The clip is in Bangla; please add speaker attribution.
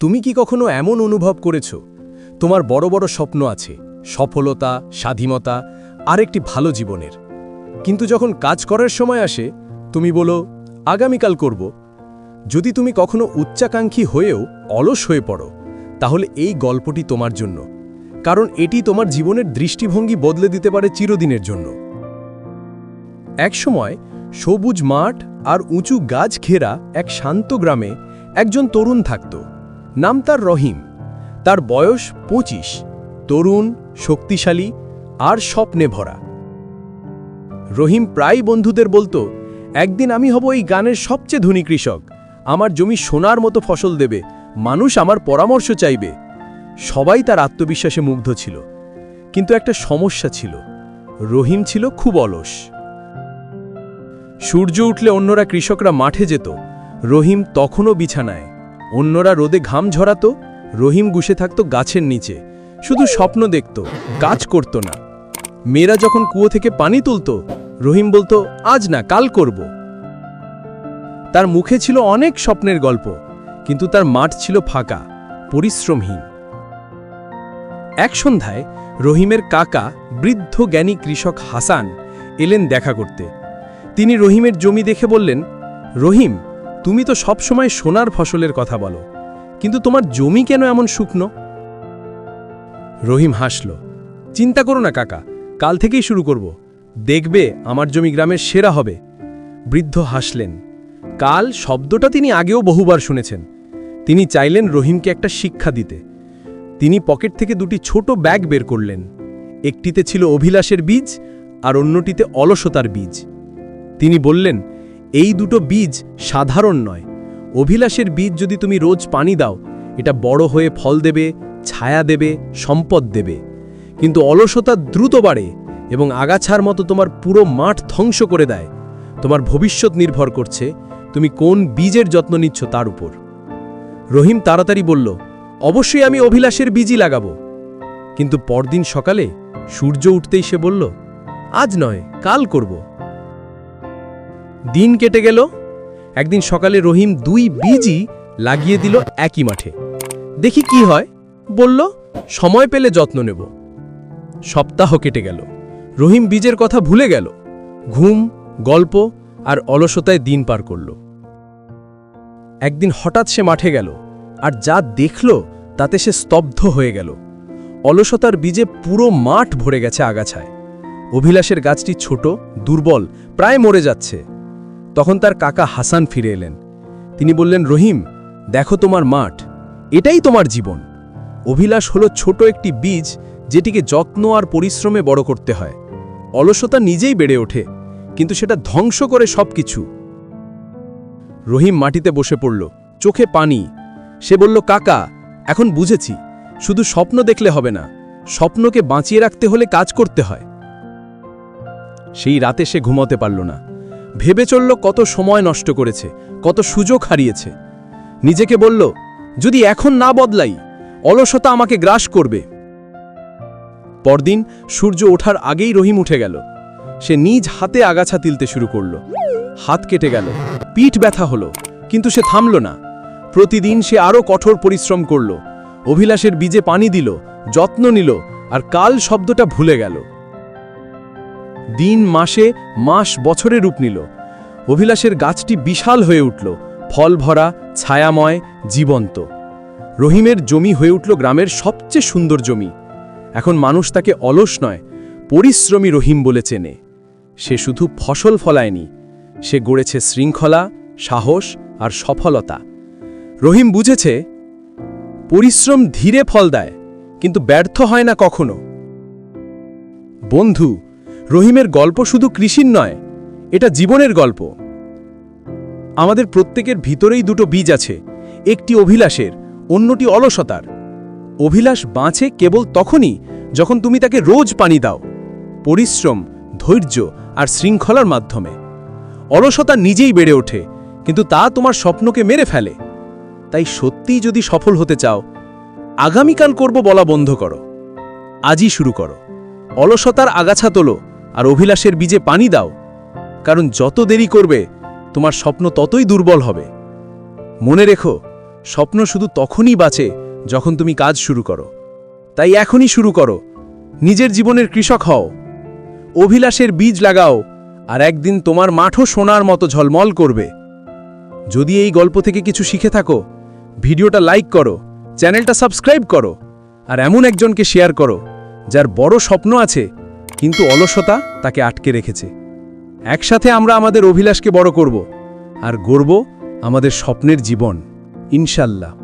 Speaker 1: তুমি কি কখনো এমন অনুভব করেছ? তোমার বড় বড় স্বপ্ন আছে, সফলতা, স্বাধীনতা আর একটি ভালো জীবনের। কিন্তু যখন কাজ করার সময় আসে, তুমি বলো, আগামীকাল করব। যদি তুমি কখনো উচ্চাকাঙ্ক্ষী হয়েও অলস হয়ে পড়ো, তাহলে এই গল্পটি তোমার জন্য। কারণ এটি তোমার জীবনের দৃষ্টিভঙ্গি বদলে দিতে পারে চিরদিনের জন্য। একসময় সবুজ মাঠ আর উঁচু গাছ ঘেরা এক শান্ত গ্রামে একজন তরুণ থাকত। নাম তার রহিম। তার বয়স পঁচিশ। তরুণ, শক্তিশালী আর স্বপ্নে ভরা। রহিম প্রায় বন্ধুদের বলতো, একদিন আমি হব এই গানের সবচেয়ে ধনী কৃষক। আমার জমি সোনার মতো ফসল দেবে। মানুষ আমার পরামর্শ চাইবে। সবাই তার আত্মবিশ্বাসে মুগ্ধ ছিল। কিন্তু একটা সমস্যা ছিল। রহিম ছিল খুব অলস। সূর্য উঠলে অন্যরা কৃষকরা মাঠে যেত। রহিম তখনও বিছানায়। অন্যরা রোদে ঘাম ঝরাতো, রহিম গুষে থাকত গাছের নিচে, শুধু স্বপ্ন দেখত, কাজ করত না। মেয়েরা যখন কুয়ো থেকে পানি তুলত, রহিম বলতো, আজ না, কাল করব। তার মুখে ছিল অনেক স্বপ্নের গল্প, কিন্তু তার মাঠ ছিল ফাঁকা, পরিশ্রমহীন। এক সন্ধ্যায় রহিমের কাকা, বৃদ্ধ জ্ঞানী কৃষক হাসান, এলেন দেখা করতে। তিনি রহিমের জমি দেখে বললেন, রহিম তুমি তো সবসময় সোনার ফসলের কথা বলো, কিন্তু তোমার জমি কেন এমন শুকনো? রহিম হাসল, চিন্তা করো না কাকা, কাল থেকেই শুরু করব। দেখবে আমার জমি গ্রামের সেরা হবে। বৃদ্ধ হাসলেন, কাল শব্দটা তিনি আগেও বহুবার শুনেছেন। তিনি চাইলেন রহিমকে একটা শিক্ষা দিতে। তিনি পকেট থেকে দুটি ছোট ব্যাগ বের করলেন। একটিতে ছিল অভিলাষের বীজ আর অন্যটিতে অলসতার বীজ। তিনি বললেন এই দুটো বীজ সাধারণ নয়। অভিলাষের বীজ যদি তুমি রোজ পানি দাও, এটা বড় হয়ে ফল দেবে, ছায়া দেবে, সম্পদ দেবে। কিন্তু অলসতা দ্রুত বাড়ে এবং আগাছার মতো তোমার পুরো মাঠ ধ্বংস করে দেয়। তোমার ভবিষ্যৎ নির্ভর করছে তুমি কোন বীজের যত্ন নিচ্ছ তার উপর। রহিম তাড়াতাড়ি বলল, অবশ্যই আমি অভিলাষের বীজই লাগাব। কিন্তু পরদিন সকালে সূর্য উঠতেই সে বলল, আজ নয়, কাল করব। দিন কেটে গেল, একদিন সকালে রহিম দুই বীজই লাগিয়ে দিল একই মাঠে। দেখি কি হয়, বলল, সময় পেলে যত্ন নেব। সপ্তাহ কেটে গেল, রহিম বীজের কথা ভুলে গেল, ঘুম, গল্প আর অলসতায় দিন পার করল। একদিন হঠাৎ সে মাঠে গেল, আর যা দেখল তাতে সে স্তব্ধ হয়ে গেল। অলসতার বীজে পুরো মাঠ ভরে গেছে আগাছায়। অভিলাষের গাছটি ছোট, দুর্বল, প্রায় মরে যাচ্ছে। তখন তার কাকা হাসান ফিরে এলেন। তিনি বললেন, রহিম, দেখো তোমার মাঠ। এটাই তোমার জীবন। অভিলাষ হলো ছোট একটি বীজ যেটিকে যত্ন আর পরিশ্রমে বড় করতে হয়। অলসতা নিজেই বেড়ে ওঠে, কিন্তু সেটা ধ্বংস করে সবকিছু। রহিম মাটিতে বসে পড়ল, চোখে পানি। সে বলল, কাকা, এখন বুঝেছি, শুধু স্বপ্ন দেখলে হবে না, স্বপ্নকে বাঁচিয়ে রাখতে হলে কাজ করতে হয়। সেই রাতে সে ঘুমাতে পারল না। ভেবে চলল কত সময় নষ্ট করেছে, কত সুযোগ হারিয়েছে। নিজেকে বলল, যদি এখন না বদলাই, অলসতা আমাকে গ্রাস করবে। পরদিন সূর্য ওঠার আগেই রহিম উঠে গেল। সে নিজ হাতে আগাছা তিলতে শুরু করল। হাত কেটে গেল, পিঠ ব্যথা হলো, কিন্তু সে থামল না। প্রতিদিন সে আরও কঠোর পরিশ্রম করল। অভিলাষের বীজে পানি দিল, যত্ন নিল, আর কাল শব্দটা ভুলে গেল। দিন মাসে, মাস বছরে রূপ নিল। অভিলাষের গাছটি বিশাল হয়ে উঠল, ফল ভরা, ছায়াময়, জীবন্ত। রহিমের জমি হয়ে উঠল গ্রামের সবচেয়ে সুন্দর জমি। এখন মানুষ তাকে অলস নয়, পরিশ্রমী রহিম বলে চেনে। সে শুধু ফসল ফলায়নি, সে গড়েছে শৃঙ্খলা, সাহস আর সফলতা। রহিম বুঝেছে, পরিশ্রম ধীরে ফল দেয়, কিন্তু ব্যর্থ হয় না কখনো। বন্ধু রহিমের গল্প শুধু কৃষির নয়, এটা জীবনের গল্প। আমাদের প্রত্যেকের ভিতরেই দুটো বীজ আছে, একটি অভিলাষের, অন্যটি অলসতার। অভিলাষ বাঁচে কেবল তখনই যখন তুমি তাকে রোজ পানি দাও, পরিশ্রম, ধৈর্য আর শৃঙ্খলার মাধ্যমে। অলসতা নিজেই বেড়ে ওঠে, কিন্তু তা তোমার স্বপ্নকে মেরে ফেলে। তাই সত্যিই যদি সফল হতে চাও, আগামীকাল করব বলা বন্ধ করো। আজই শুরু করো। অলসতার আগাছা তোলো আর অভিলাষের বীজে পানি দাও, কারণ যত দেরি করবে, তোমার স্বপ্ন ততই দুর্বল হবে। মনে রেখো, স্বপ্ন শুধু তখনই বাঁচে যখন তুমি কাজ শুরু করো। তাই এখনই শুরু করো। নিজের জীবনের কৃষক হও। অভিলাষের বীজ লাগাও, আর একদিন তোমার মাঠও সোনার মতো ঝলমল করবে। যদি এই গল্প থেকে কিছু শিখে থাকো, ভিডিওটা লাইক করো, চ্যানেলটা সাবস্ক্রাইব করো, আর এমন একজনকে শেয়ার করো, যার বড় স্বপ্ন আছে কিন্তু অলসতা তাকে আটকে রেখেছে। একসাথে আমরা আমাদের অভিলাষকে বড় করব আর গড়ব আমাদের স্বপ্নের জীবন, ইনশাল্লাহ।